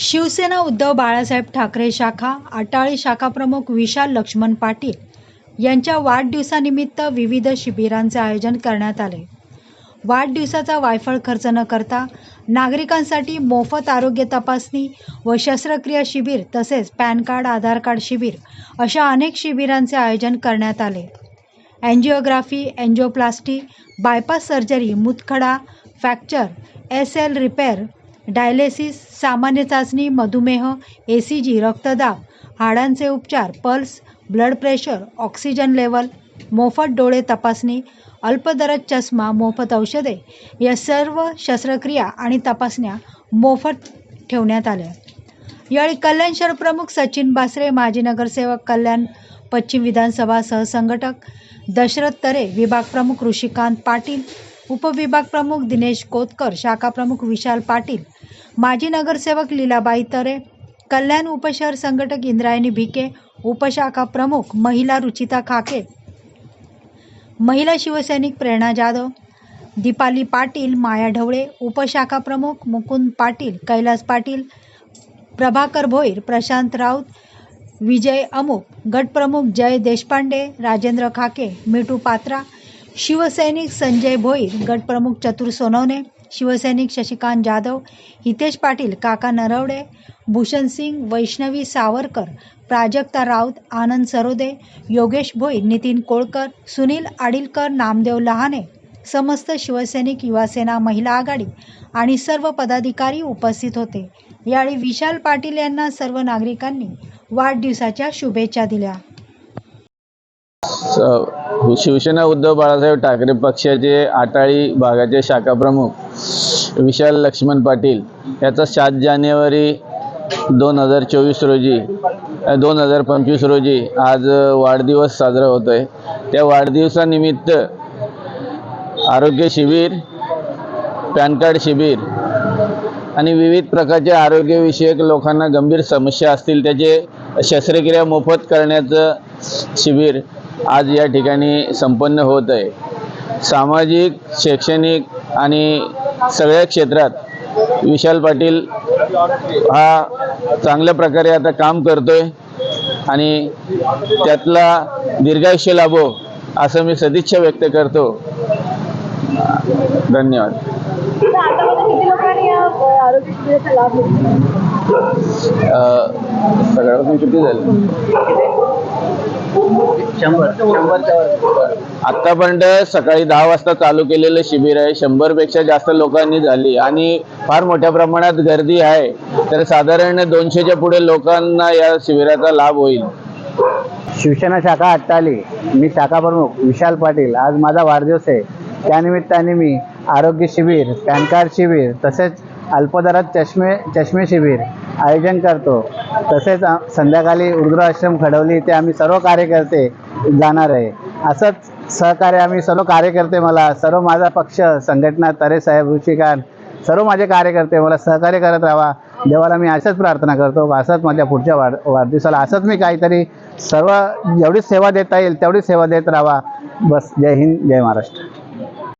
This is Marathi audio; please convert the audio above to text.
शिवसेना उद्धव बाळासाहेब ठाकरे शाखा आटाळी शाखा प्रमुख विशाल लक्ष्मण पाटील यांच्या वाढदिवसानिमित्त विविध शिबिरांचे आयोजन करण्यात आले. वाढदिवसाचा वायफळ खर्च न करता नागरिकांसाठी मोफत आरोग्य तपासणी व शस्त्रक्रिया शिबिर तसेच पॅन कार्ड आधार कार्ड शिबिर अशा अनेक शिबिरांचे आयोजन करण्यात आले. Angiography angioplasty bypass surgery मुतखडा fracture S L repair dialysis सामान्य चाचणी मधुमेह ए सी जी रक्तदाब हाडांचे उपचार pulse blood pressure oxygen level मोफत डोळे तपासणी अल्पदरात चष्मा मोफत औषधे या सर्व शस्त्रक्रिया आणि तपासण्या मोफत ठेवण्यात आल्या. यावेळी कल्याण शहर प्रमुख सचिन बासरे माजी नगरसेवक कल्याण पश्चिम विधानसभा सहसंघटक दशरथ तरे विभाग प्रमुख ऋषिकांत पाटील उपविभाग प्रमुख दिनेश कोतकर शाखा प्रमुख विशाल पाटील माजी नगरसेवक लीलाबाई तरे कल्याण उपशहर संघटक इंद्रायणी भिके उपशाखा प्रमुख महिला रुचिता खाके महिला शिवसैनिक प्रेरणा जाधव दीपाली पाटील माया ढवळे उपशाखा प्रमुख मुकुंद पाटील कैलास पाटील प्रभाकर भोईर प्रशांत राऊत विजय अमुक गटप्रमुख जय देशपांडे राजेंद्र खाके मिठू पात्रा शिवसैनिक संजय भोईर गटप्रमुख चतुर सोनवणे शिवसैनिक शशिकांत जाधव हितेश पाटील काका नरवडे भूषण सिंग वैष्णवी सावरकर प्राजक्ता राऊत आनंद सरोदे योगेश भोईर नितीन कोळकर सुनील आडिलकर नामदेव लहाने समस्त शिवसैनिक युवासेना महिला आघाडी आणि सर्व पदाधिकारी उपस्थित होते. यावेळी विशाल पाटील यांना सर्व नागरिकांनी वाढदिवसाच्या शुभेच्छा दिल्या. शिवसेना उद्धव बाळासाहेब ठाकरे पक्षाचे आटाळी भागाचे शाखाप्रमुख विशाल लक्ष्मण पाटील याचा सात जानेवारी दोन हजार चोवीस रोजी दोन हजार पंचवीस रोजी आज वाढदिवस साजरा होतो आहे त्या वाढदिवसानिमित्त आरोग्य शिबिर पॅन कार्ड शिबिर आणि विविध प्रकारचे आरोग्यविषयक लोकांना गंभीर समस्या असतील त्याचे शस्त्रक्रिया मोफत करण्याचं शिबिर आज या ठिकाणी संपन्न होत आहे. सामाजिक शैक्षणिक आणि सगळ्या क्षेत्रात विशाल पाटील हा चांगल्या प्रकारे आता काम करतोय आणि त्यातला दीर्घायुष्य लाभो असं मी सदिच्छा व्यक्त करतो. धन्यवाद. आतापर्यंत किती लोकांनी आतापर्यंत सकाळी दहा वाजता चालू केलेलं शिबिर आहे. शंभरपेक्षा जास्त लोकांनी झाली. आणि फार मोठ्या प्रमाणात गर्दी आहे. तर साधारण दोनशेच्या पुढे लोकांना या शिबिराचा लाभ होईल. शिवसेना शाखा अट्टाली मी शाखा प्रमुख विशाल पाटील. आज माझा वाढदिवस आहे. त्यानिमित्ताने मी आरोग्य शिबिर पॅन कार्ड शिबिर तसेच अल्पदरात चष्मे चष्मे शिबिर आयोजन करतो. तसेच संध्याकाळी संध्याकाळी वृद्धाश्रम खडवली ते आम्ही सर्व कार्यकर्ते जाणार आहे. असंच सहकार्य आम्ही सर्व कार्यकर्ते मला सर्व माझा पक्ष संघटना तरे साहेब ऋषिकांत सर्व माझे कार्यकर्ते मला सहकार्य करत राहा. देवाला मी असंच प्रार्थना करतो. असंच माझ्या पुढच्या वाढ वाढदिवसाला असंच मी काहीतरी सर्व जेवढी सेवा देता येईल तेवढी सेवा देत राहा. बस जय हिंद जय महाराष्ट्र.